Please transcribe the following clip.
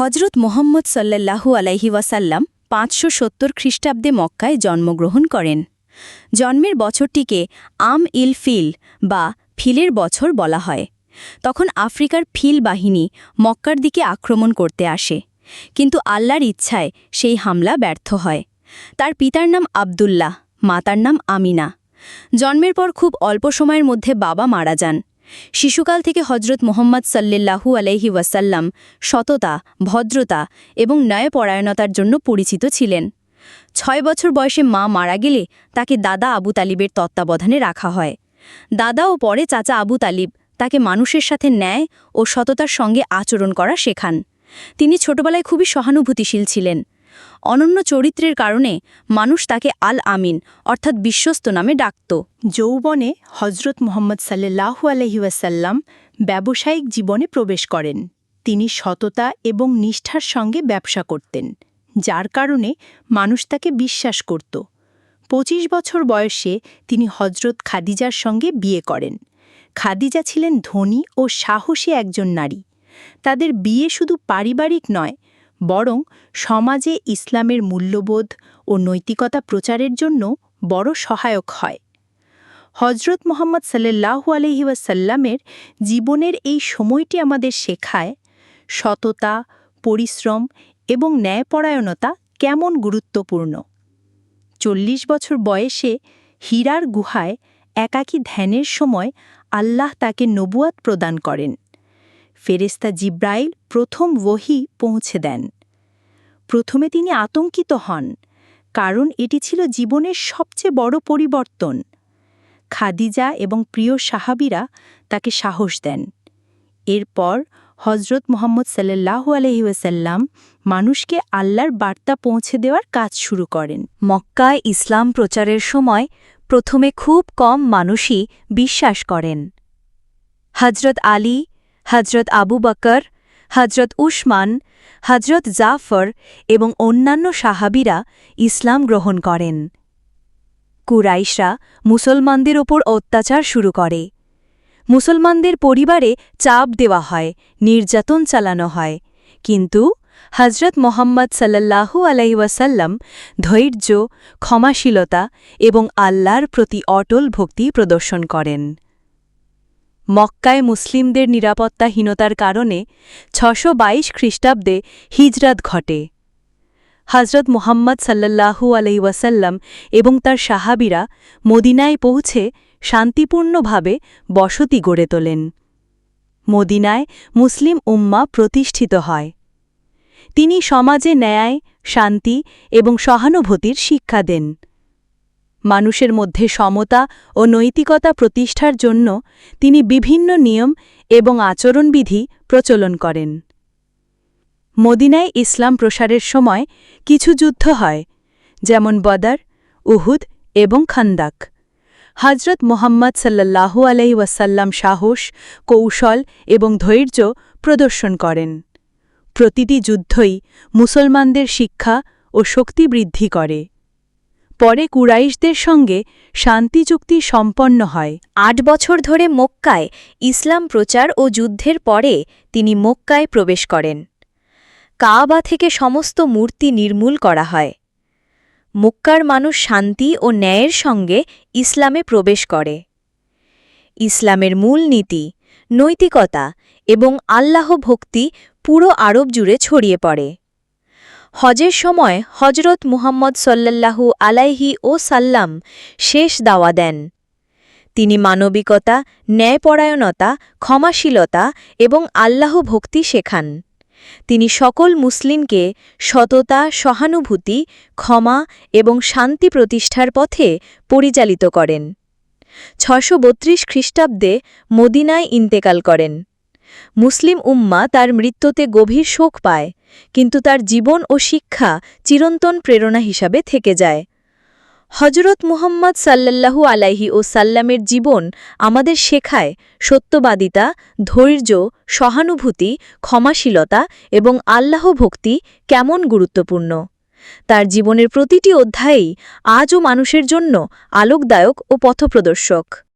হজরত মোহাম্মদ সাল্লাল্লাহু আলাইহি ওয়াসাল্লাম পাঁচশো সত্তর খ্রিস্টাব্দে মক্কায় জন্মগ্রহণ করেন। জন্মের বছরটিকে আম ইল ফিল বা ফিলের বছর বলা হয়। তখন আফ্রিকার ফিল বাহিনী মক্কার দিকে আক্রমণ করতে আসে। কিন্তু আল্লাহর ইচ্ছায় সেই হামলা ব্যর্থ হয়। তার পিতার নাম আবদুল্লাহ, মাতার নাম আমিনা। জন্মের পর খুব অল্প সময়ের মধ্যে বাবা মারা যান। শিশুকাল থেকে হজরত মোহাম্মদ সাল্লাল্লাহু আলাইহি ওয়াসাল্লাম সততা, ভদ্রতা এবং ন্যায়পরায়ণতার জন্য পরিচিত ছিলেন। ছয় বছর বয়সে মা মারা গেলে তাকে দাদা আবু তালিবের তত্ত্বাবধানে রাখা হয়। দাদা ও পরে চাচা আবু তালিব তাকে মানুষের সাথে ন্যায় ও সততার সঙ্গে আচরণ করা শেখান। তিনি ছোটবেলায় খুবই সহানুভূতিশীল ছিলেন। অনন্য চরিত্রের কারণে মানুষ তাকে আল আমিন অর্থাৎ বিশ্বস্ত নামে ডাকত। যৌবনে হজরত মোহাম্মদ সাল্লাহু আলহিউসাল্লাম ব্যবসায়িক জীবনে প্রবেশ করেন। তিনি সততা এবং নিষ্ঠার সঙ্গে ব্যবসা করতেন, যার কারণে মানুষ তাকে বিশ্বাস করত। পঁচিশ বছর বয়সে তিনি হজরত খাদিজার সঙ্গে বিয়ে করেন। খাদিজা ছিলেন ধনী ও সাহসী একজন নারী। তাদের বিয়ে শুধু পারিবারিক নয় বরং সমাজে ইসলামের মূল্যবোধ ও নৈতিকতা প্রচারের জন্য বড় সহায়ক হয়। হজরত মোহাম্মদ সাল্লাহু আলহিউসাল্লামের জীবনের এই সময়টি আমাদের শেখায় সততা, পরিশ্রম এবং ন্যায়পরায়ণতা কেমন গুরুত্বপূর্ণ। চল্লিশ বছর বয়সে হীরার গুহায় একাকী ধ্যানের সময় আল্লাহ তাকে নবুয়াত প্রদান করেন। ফেরেস্তা জিব্রাইল প্রথম ওহি পৌঁছে দেন। প্রথমে তিনি আতঙ্কিত হন, কারণ এটি ছিল জীবনের সবচেয়ে বড় পরিবর্তন। খাদিজা এবং প্রিয় সাহাবিরা তাকে সাহস দেন। এরপর হজরত মোহাম্মদ সাল্লাহু আলহিউসাল্লাম মানুষকে আল্লাহর বার্তা পৌঁছে দেওয়ার কাজ শুরু করেন। মক্কায় ইসলাম প্রচারের সময় প্রথমে খুব কম মানুষই বিশ্বাস করেন। হজরত আলী হজরত আবু বকর হজরত উসমান হজরত জাফর এবং অন্যান্য সাহাবিরা ইসলাম গ্রহণ করেন। কুরাইশরা মুসলমানদের ওপর অত্যাচার শুরু করে। মুসলমানদের পরিবারে চাপ দেওয়া হয়, নির্যাতন চালানো হয়। কিন্তু হজরত মোহাম্মদ সাল্লাল্লাহু আলাইওয়াসাল্লাম ধৈর্য, ক্ষমাশীলতা এবং আল্লাহর প্রতি অটল ভক্তি প্রদর্শন করেন। মক্কায় মুসলিমদের নিরাপত্তাহীনতার কারণে ছশো বাইশ খ্রিস্টাব্দে হিজরাত ঘটে। হজরত মোহাম্মদ সাল্লাল্লাহু আলহিওয়াসাল্লাম এবং তার সাহাবিরা মদিনায় পৌঁছে শান্তিপূর্ণভাবে বসতি গড়ে তোলেন। মদিনায় মুসলিম উম্মা প্রতিষ্ঠিত হয়। তিনি সমাজে ন্যায়, শান্তি এবং সহানুভূতির শিক্ষা দেন। মানুষের মধ্যে সমতা ও নৈতিকতা প্রতিষ্ঠার জন্য তিনি বিভিন্ন নিয়ম এবং আচরণবিধি প্রচলন করেন। মদিনায় ইসলাম প্রসারের সময় কিছু যুদ্ধ হয়, যেমন বদার, উহুদ এবং খান্দাক। হজরত মোহাম্মদ সাল্লাল্লাহু আলাই ওয়াসাল্লাম সাহস, কৌশল এবং ধৈর্য প্রদর্শন করেন। প্রতিটি যুদ্ধই মুসলমানদের শিক্ষা ও শক্তি বৃদ্ধি করে। পরে কুরাইশদের সঙ্গে শান্তি চুক্তি সম্পন্ন হয়। আট বছর ধরে মক্কায় ইসলাম প্রচার ও যুদ্ধের পরে তিনি মক্কায় প্রবেশ করেন। কাবা থেকে সমস্ত মূর্তি নির্মূল করা হয়। মক্কার মানুষ শান্তি ও ন্যায়ের সঙ্গে ইসলামে প্রবেশ করে। ইসলামের মূল নীতি, নৈতিকতা এবং আল্লাহ ভক্তি পুরো আরব জুড়ে ছড়িয়ে পড়ে। হজের সময় হজরত মুহাম্মদ সাল্লাল্লাহু আলাইহি ও সাল্লাম শেষ দাওয়া দেন। তিনি মানবিকতা, ন্যায়পরায়ণতা, ক্ষমাশীলতা এবং আল্লাহ ভক্তি শেখান। তিনি সকল মুসলিমকে সততা, সহানুভূতি, ক্ষমা এবং শান্তি প্রতিষ্ঠার পথে পরিচালিত করেন। ছশো বত্রিশ খ্রিস্টাব্দে মদিনায় ইন্তেকাল করেন। মুসলিম উম্মা তার মৃত্যুতে গভীর শোক পায়, কিন্তু তার জীবন ও শিক্ষা চিরন্তন প্রেরণা হিসাবে থেকে যায়। হজরত মুহাম্মদ সাল্লাল্লাহু আলাইহি ও সাল্লামের জীবন আমাদের শেখায় সত্যবাদিতা, ধৈর্য, সহানুভূতি, ক্ষমাশীলতা এবং আল্লাহ ভক্তি কেমন গুরুত্বপূর্ণ। তার জীবনের প্রতিটি অধ্যায়েই আজও মানুষের জন্য আলোকদায়ক ও পথপ্রদর্শক।